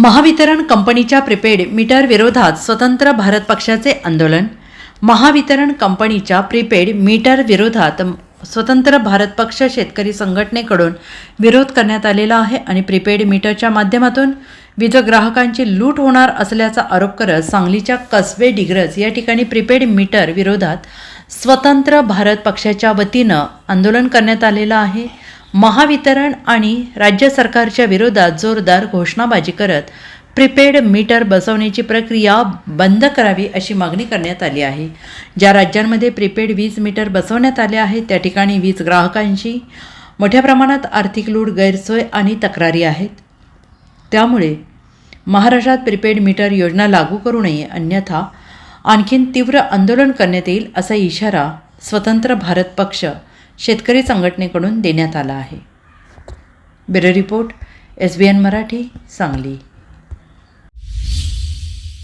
महावितरण कंपनीच्या prepaid meter विरोधात स्वतंत्र भारत पक्षाचे आंदोलन. महावितरण कंपनीच्या प्रीपेड मीटर विरोधात स्वतंत्र भारत पक्ष शेतकरी संघटनेकडून विरोध करण्यात आलेला आहे आणि प्रीपेड मीटरच्या माध्यमातून वीज ग्राहकांची लूट होणार असल्याचा आरोप करत सांगलीच्या कसबे डिग्रज या ठिकाणी प्रीपेड मीटर विरोधात स्वतंत्र भारत पक्षाच्या वतीनं आंदोलन करण्यात आलेलं आहे. महावितरण आणि राज्य सरकारच्या विरोधात जोरदार घोषणाबाजी करत प्रीपेड मीटर बसवण्याची प्रक्रिया बंद करावी अशी मागणी करण्यात आली आहे. ज्या राज्यांमध्ये प्रीपेड वीज मीटर बसवण्यात आले आहेत त्या ठिकाणी वीज ग्राहकांची मोठ्या प्रमाणात आर्थिक लूट गैरसोय आणि तक्रारी आहेत. त्यामुळे महाराष्ट्रात प्रीपेड मीटर योजना लागू करू नये अन्यथा आणखीन तीव्र आंदोलन करण्यात येईल असा इशारा स्वतंत्र भारत पक्ष शेतकरी संघटनेकडून देण्यात आला आहे. Bureau report S B N Marathi Sangli.